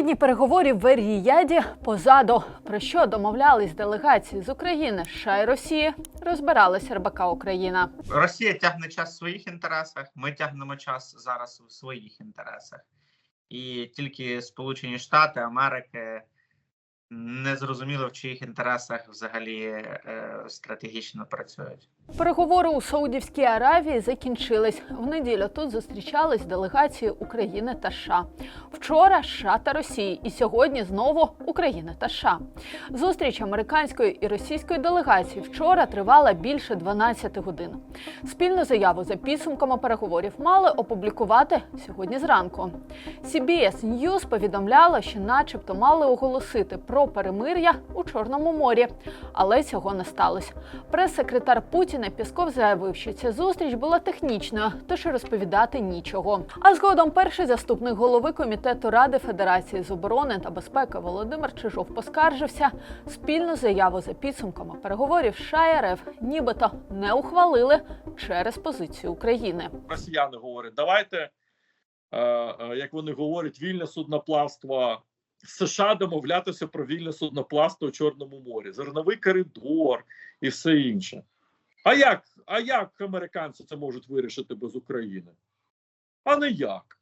Три дні переговорів в Ер-Ріяді позаду. Про що домовлялись делегації з України, США і Росії, розбиралась РБК Україна. Росія тягне час в своїх інтересах. Ми тягнемо час зараз в своїх інтересах, і тільки Сполучені Штати Америки не зрозуміло в чиїх інтересах взагалі е, стратегічно працюють. Переговори у Саудівській Аравії закінчились. В неділю тут зустрічались делегації України та США. Вчора США та Росії, і сьогодні знову Україна та США. Зустріч американської і російської делегації вчора тривала більше 12 годин. Спільну заяву за підсумками переговорів мали опублікувати сьогодні зранку. CBS News повідомляла, що, начебто, мали оголосити про перемир'я у Чорному морі, але цього не сталося. Прес-секретар Путіна Пісков заявив, що ця зустріч була технічною, тож розповідати нічого. А згодом перший заступник голови комітету Ради Федерації з оборони та безпеки Володимир Чижов поскаржився. Спільну заяву за підсумками переговорів США і нібито не ухвалили через позицію України. росіяни говорять, давайте, е, е, як вони говорять, вільне судноплавство США домовлятися про вільне судноплавство у Чорному морі, зерновий коридор і все інше. А як, а як американці це можуть вирішити без України? А не як.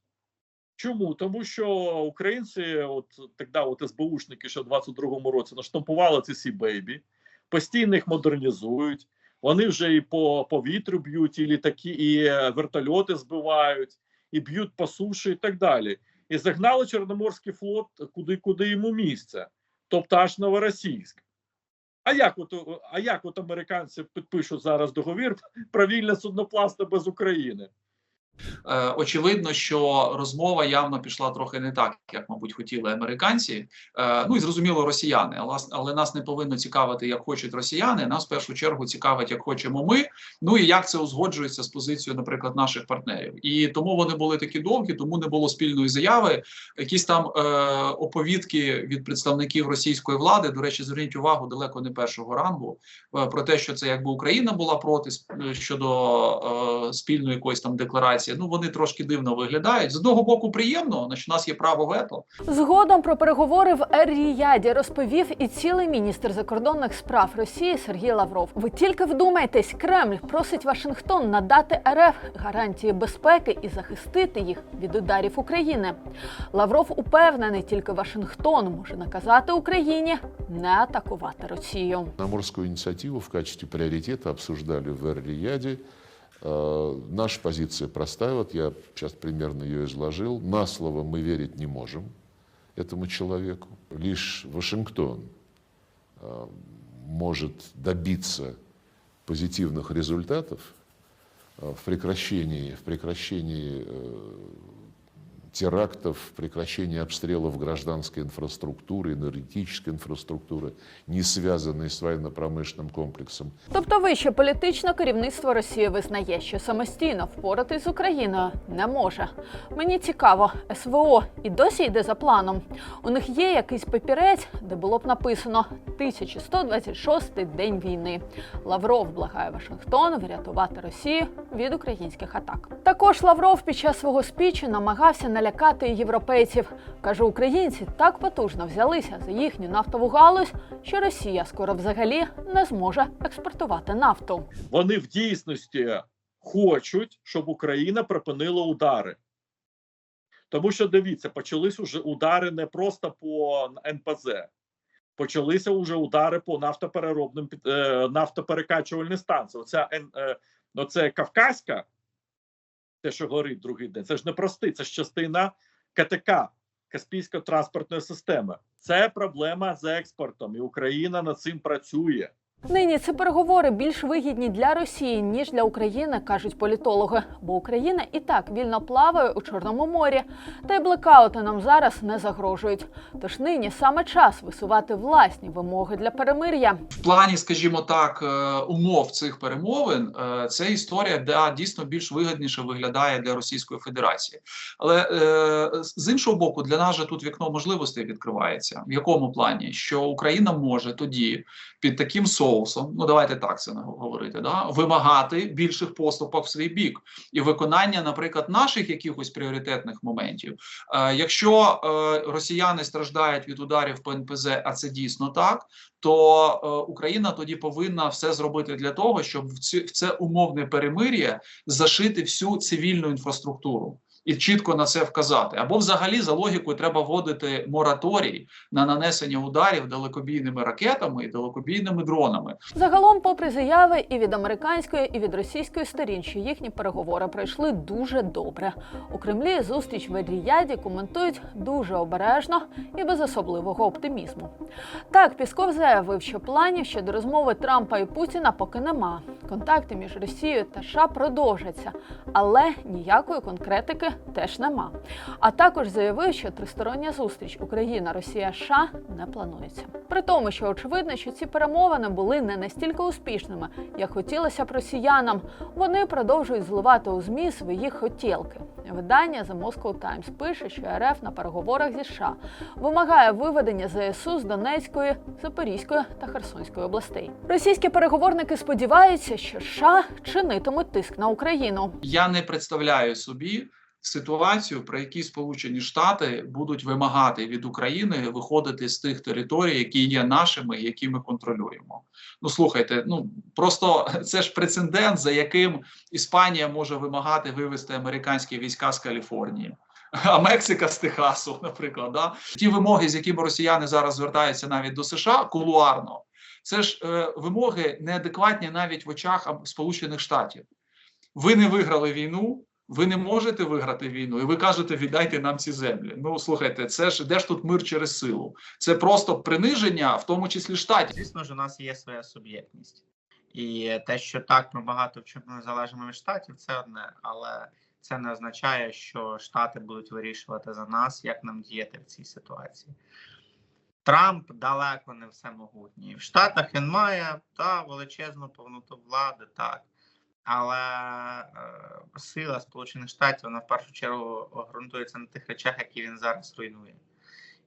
Чому? Тому що українці, от тоді от СБУшники, ще в 22-му році наштампували ці сі бейбі, постійно їх модернізують. Вони вже і по повітрю б'ють, і літаки, і е, вертольоти збивають, і б'ють по суші, і так далі. І загнали Чорноморський флот куди, куди йому місце, тобто аж Новоросійськ. А як от, а як от американці підпишуть зараз договір про вільне судноплавство без України? Е, очевидно, що розмова явно пішла трохи не так, як, мабуть, хотіли американці. Е, ну і зрозуміло, росіяни. Але, нас не повинно цікавити, як хочуть росіяни. Нас в першу чергу цікавить, як хочемо ми. Ну і як це узгоджується з позицією, наприклад, наших партнерів. І тому вони були такі довгі, тому не було спільної заяви. Якісь там е, оповідки від представників російської влади. До речі, зверніть увагу далеко не першого рангу е, про те, що це якби Україна була проти щодо е, спільної якоїсь там декларації. Ну вони трошки дивно виглядають. З одного боку, приємно, значить, у нас є право вето. Згодом про переговори в Ер-Ріяді розповів і цілий міністр закордонних справ Росії Сергій Лавров. Ви тільки вдумайтесь, Кремль просить Вашингтон надати РФ гарантії безпеки і захистити їх від ударів України. Лавров упевнений, тільки Вашингтон може наказати Україні не атакувати Росію. Черноморскую инициативу в качестве приоритета обсуждали в Эр-Рияде. Э, Наша позиция простая, вот я сейчас примерно ее изложил. На слово мы верить не можем этому человеку. Лишь Вашингтон э, может добиться позитивных результатов э, в прекращении, в прекращении терактов, в прекращении обстрелов гражданской инфраструктуры, энергетической инфраструктуры, не связанной с военно-промышленным комплексом. Тобто вище політичне керівництво Росії визнає, що самостійно впоратись з Україною не може. Мені цікаво, СВО і досі йде за планом. У них є якийсь папірець, де було б написано 1126 день війни. Лавров благає Вашингтон врятувати Росію від українських атак. Також Лавров під час свого спічу намагався налякати європейців. каже, українці так потужно взялися за їхню нафтову галузь, що Росія скоро взагалі не зможе експортувати нафту. Вони в дійсності хочуть, щоб Україна припинила удари. Тому що дивіться, почались уже удари не просто по НПЗ, почалися вже удари по нафтопереробним е, нафтоперекачувальним станціям. Оця е, оце Кавказька, те, що горить другий день, це ж не простий, це ж частина КТК Каспійської транспортної системи. Це проблема з експортом, і Україна над цим працює. Нині ці переговори більш вигідні для Росії ніж для України, кажуть політологи. Бо Україна і так вільно плаває у Чорному морі, та й блекаути нам зараз не загрожують. Тож нині саме час висувати власні вимоги для перемир'я. В плані, скажімо так, е, умов цих перемовин е, це історія, де дійсно більш вигідніше виглядає для Російської Федерації. Але е, з іншого боку, для нас же тут вікно можливостей відкривається. В якому плані? Що Україна може тоді під таким соусом, ну давайте так це говорити, да, вимагати більших поступок в свій бік. І виконання, наприклад, наших якихось пріоритетних моментів. Е, якщо е, росіяни страждають від ударів по НПЗ, а це дійсно так, то е, Україна тоді повинна все зробити для того, щоб в, це умовне перемир'я зашити всю цивільну інфраструктуру. І чітко на це вказати, або взагалі за логікою треба вводити мораторій на нанесення ударів далекобійними ракетами і далекобійними дронами. Загалом, попри заяви і від американської, і від російської сторін, що їхні переговори пройшли дуже добре. У Кремлі зустріч в Ріяді коментують дуже обережно і без особливого оптимізму. Так, Пісков заявив, що планів щодо розмови Трампа і Путіна поки нема. Контакти між Росією та США продовжаться, але ніякої конкретики теж нема. А також заявив, що тристороння зустріч Україна, Росія, США не планується. При тому, що очевидно, що ці перемовини були не настільки успішними, як хотілося б росіянам. Вони продовжують зливати у змі свої хотілки. Видання The Moscow Times пише, що РФ на переговорах зі США вимагає виведення ЗСУ з Донецької, Запорізької та Херсонської областей. Російські переговорники сподіваються, що США чинитимуть тиск на Україну. Я не представляю собі ситуацію, при якій Сполучені Штати будуть вимагати від України виходити з тих територій, які є нашими, які ми контролюємо. Ну слухайте, ну просто це ж прецедент, за яким Іспанія може вимагати вивести американські війська з Каліфорнії. А Мексика з Техасу, наприклад, да ті вимоги, з якими росіяни зараз звертаються навіть до США, кулуарно, це ж е, вимоги неадекватні навіть в очах Сполучених Штатів. Ви не виграли війну, ви не можете виграти війну, і ви кажете, віддайте нам ці землі. Ну слухайте, це ж де ж тут мир через силу? Це просто приниження, в тому числі штатів. Звісно ж, у нас є своя суб'єктність. І те, що так ми багато в чому залежимо від штатів, це одне, але це не означає, що Штати будуть вирішувати за нас, як нам діяти в цій ситуації. Трамп далеко не всемогутній. В Штатах він має та величезну повноту влади, так. Але е, сила Сполучених Штатів вона в першу чергу ґрунтується на тих речах, які він зараз руйнує.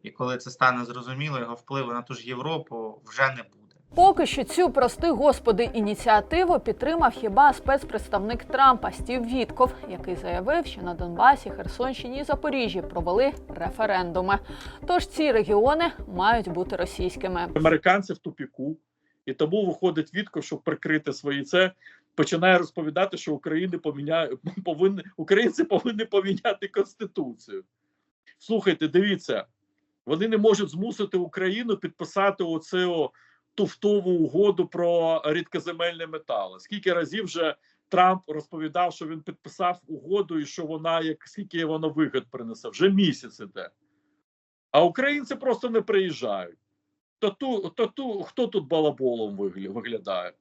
І коли це стане зрозуміло, його впливу на ту ж Європу вже не буде. Поки що цю прости господи ініціативу підтримав хіба спецпредставник Трампа Стів Вітков, який заявив, що на Донбасі, Херсонщині і Запоріжжі провели референдуми. Тож ці регіони мають бути російськими. Американці в тупіку, і тому виходить Вітков, щоб прикрити свої це. Починає розповідати, що України поміняє повинні українці повинні поміняти конституцію. Слухайте, дивіться, вони не можуть змусити Україну підписати оцю туфтову угоду про рідкоземельні метали. Скільки разів вже Трамп розповідав, що він підписав угоду і що вона як скільки воно вигод принесе? Вже місяць іде. А українці просто не приїжджають. То ту, то ту, хто тут балаболом виглядає?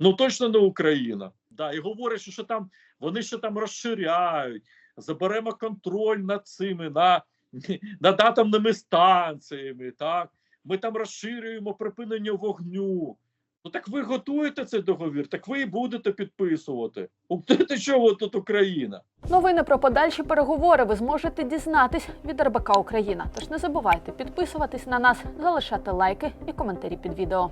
Ну точно не Україна. Да, і говорять, що, там вони ще там розширяють, заберемо контроль над цими на, над атомними станціями. Так, ми там розширюємо припинення вогню. Ну так ви готуєте цей договір, так ви і будете підписувати. Ти чого тут Україна? Новини про подальші переговори ви зможете дізнатись від РБК Україна. Тож не забувайте підписуватись на нас, залишати лайки і коментарі під відео.